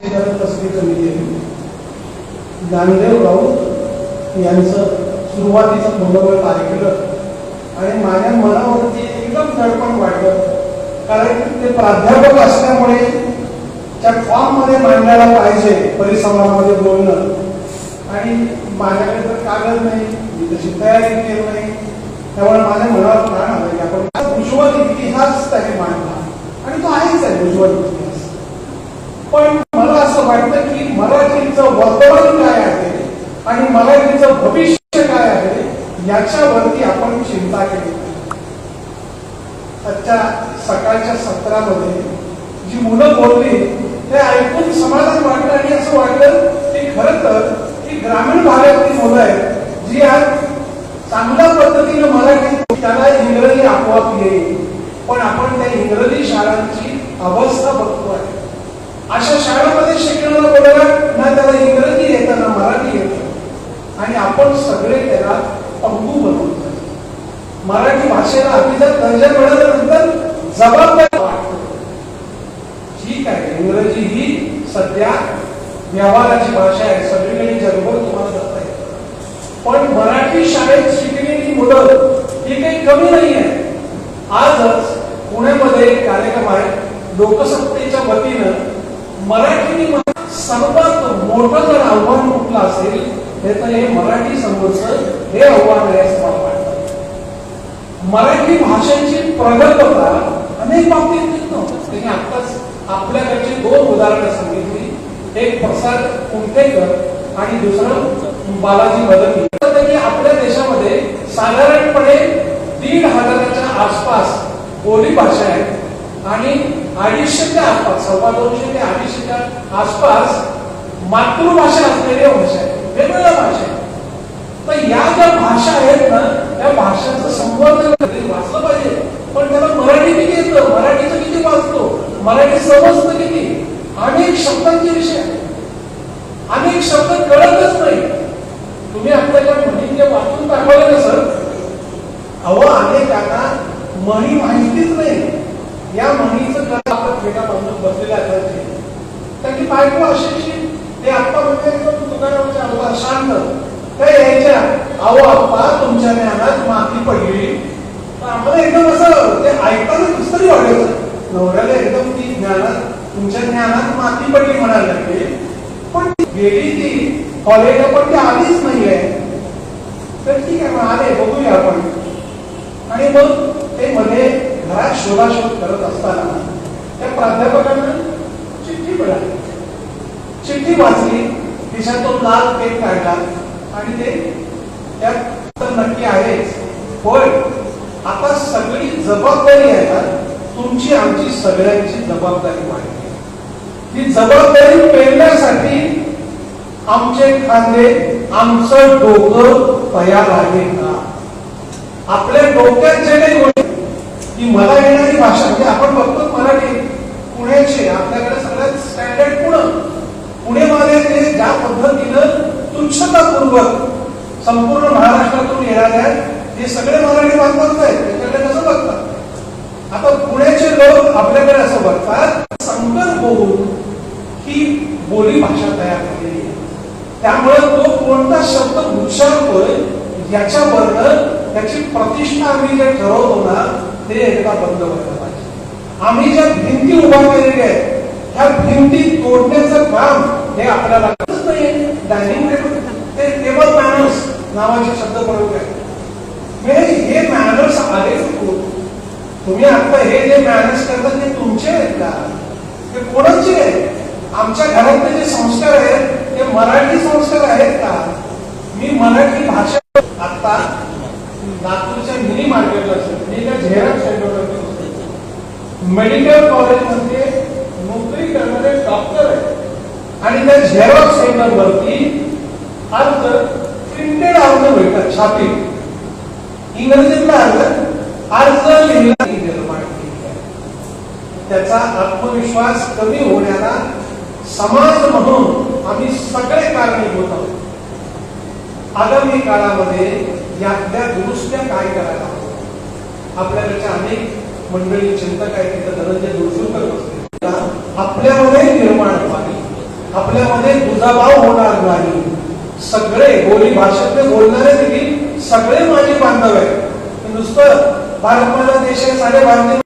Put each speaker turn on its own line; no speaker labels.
करत कमी ज्ञानदेव राऊत यांचं सुरुवातीचं मनोबल ऐकलं आणि माझ्या मनावरती एकदम दडपण वाटलं कारण ते प्राध्यापक असल्यामुळे त्या फॉर्ममध्ये मांडायला पाहिजे परिसंवादामध्ये बोलणं. आणि माझ्याकडे तर कागद नाही मी तशी तयारी केली नाही. त्यामुळे माझ्या मनावर प्राण आलं. की आपण उज्ज्वल इतिहास त्याने मांडला. आणि तो आहेच आहे उज्ज्वल इतिहास. पण वाटतं की मराठीचं वर्तमान काय आहे आणि मराठीचं भविष्य काय आहे याच्यावरती आपण चिंता केली. आजच्या सकाळच्या सत्रामध्ये जी मुलं बोलली ते ऐकून समाधान वाटलं आणि असं वाटलं की खरं तर ही ग्रामीण भागातली मुलं आहेत जी आज चांगल्या पद्धतीनं मराठी त्याला इंग्रजी आपोआप येईल. पण आपण त्या इंग्रजी शाळांची अवस्था बघतो आहे अशा शाळेमध्ये शिकणारा मुलगा ना त्याला इंग्रजी येतं ना मराठी येतं. आणि आपण सगळे त्याला पंगू बनवतो मराठी भाषेला अभिजात दर्जा मिळाल्यानंतर जबाबदारी वाटतो ठीक आहे इंग्रजी ही सध्या व्यवहाराची भाषा आहे सगळीकडे जगभर तुम्हाला जाता येतं पण मराठी शाळेत शिकलेली मुलं ही काही कमी नाही आहे. आजच पुण्यामध्ये एक कार्यक्रम आहे लोकसत्तेच्या वतीनं मराठी सर्वात मोठं जर आव्हान कुठलं असेल हे तर हे मराठी संघर्ष हे आव्हान आहे असं मला वाटतं. मराठी भाषेची प्रगल्भता अनेक बाबतीत त्यांनी आत्ताच आपल्याकडची दोन उदाहरणं सांगितली. एक प्रसाद कुंटेकर आणि दुसरं बालाजी बदल त्यांनी आपल्या देशामध्ये साधारणपणे दीड हजाराच्या आसपास बोली भाषा आहेत आणि अडीचशेच्या आसपास सव्वा दोनशे ते अडीचशेच्या आसपास मातृभाषा असलेल्या भाषा आहेत वेगवेगळ्या भाषा आहेत. तर या ज्या भाषा आहेत ना त्या भाषांचं संवर्धन वाचलं पाहिजे. पण त्याला मराठी किती येतं? मराठीचं किती वाचतो? मराठी समजतं किती? अनेक शब्दांचे विषय आहेत. अनेक शब्द कळतच नाही. तुम्ही आपल्याला म्हणी जे वाचून दाखवले ना सर अहो अनेकांना म्हणी माहितीच नाही या म्हणीचं कला आपण भेटा बांधून बसलेल्या असायचे त्यांची बायको अशी ते आप्पा म्हणजे एकदम दुकानावरच्या आव्हा शांत त्या यायच्या अहो आप्पा तुमच्या ज्ञानात माती पडली. आम्हाला एकदम असं ते ऐकताना दुसरी तरी वाटायचं नवऱ्याला एकदम ती ज्ञानात तुमच्या ज्ञानात माती पडली म्हणायला लागली. पण गेली ती कॉलेजला पण ती आलीच नाहीये. तर ठीक आहे मग आले बघूया आपण. आणि मग ते मध्ये घरात शोधाशोध करत असताना त्या प्राध्यापकांना चिठ्ठी मिळाली. चिठ्ठी वाचली. तो लाल पेन काढला आणि ते त्यात तर नक्की आहेच. पण आता सगळी जबाबदारी आहे ना तुमची आमची सगळ्यांची जबाबदारी वाढली ती जबाबदारी पेरण्यासाठी आमचे खांदे आमचं डोकं तयार आहे का? आपल्या डोक्यात जे काही गोष्टी की मला येणारी भाषा म्हणजे आपण बघतो मराठी पुण्याचे आपल्याकडे सगळ्यात स्टँडर्ड पुणे. पुणेमध्ये ते ज्या पद्धतीनं तुच्छतापूर्वक संपूर्ण महाराष्ट्रातून येणाऱ्या हे सगळे मराठी बांधव आहेत. त्याच्याकडे कसं बघतात? आता पुण्याचे लोक आपल्याकडे असं बघतात संकर होऊन ही बोली भाषा तयार झालेली आहे. त्यामुळे तो कोणता शब्द उच्चारतोय याच्याबद्दल त्याची प्रतिष्ठा आम्ही जे ठरवतो ना ते एकदा बंद व्हायला पाहिजे. आम्ही ज्या भिंती उभा केलेल्या आहेत ह्या भिंती तोडण्याचं काम हे आपल्याला नाही डायनिंग टेबल ते टेबल मॅनर्स नावाचे शब्द बनवले म्हणजे हे मॅनर्स आले कुठून? तुम्ही आता हे जे मॅनर्स करतात ते तुमचे आहेत का? ते कोणाचे आहेत? आमच्या घरातले जे संस्कार आहेत ते मराठी संस्कार आहेत का? मी मराठी भाषा आता लातूरच्या मिनी मार्केटला मी एका झेरॉक्स सेंटरवरती मेडिकल कॉलेजमध्ये नोकरी करणारे डॉक्टर आहेत. आणि त्या झेरॉक्स सेंटरवरती अर्ज प्रिंटेड अर्ज भेटतात छापील इंग्रजीतला अर्ज अर्ज लिहिला निर्माण केली आहे. त्याचा आत्मविश्वास कमी होण्याला समाज म्हणून आम्ही सगळे कारणीभूत आहोत. आगामी काळामध्ये यातल्या दुरुस्त्या काय करायला हवं आपल्याकडच्या अनेक मंडळी चिंतक आहेत तिथं धनंजय दुरसुरकर असते आपल्यामध्ये निर्माण व्हावी. आपल्यामध्ये दुजाभाव होणार नाही. सगळे बोली भाषेतले बोलणारे देखील सगळे माझे बांधव आहेत. नुसतं भारत माझा देश आहे साडे भारतीय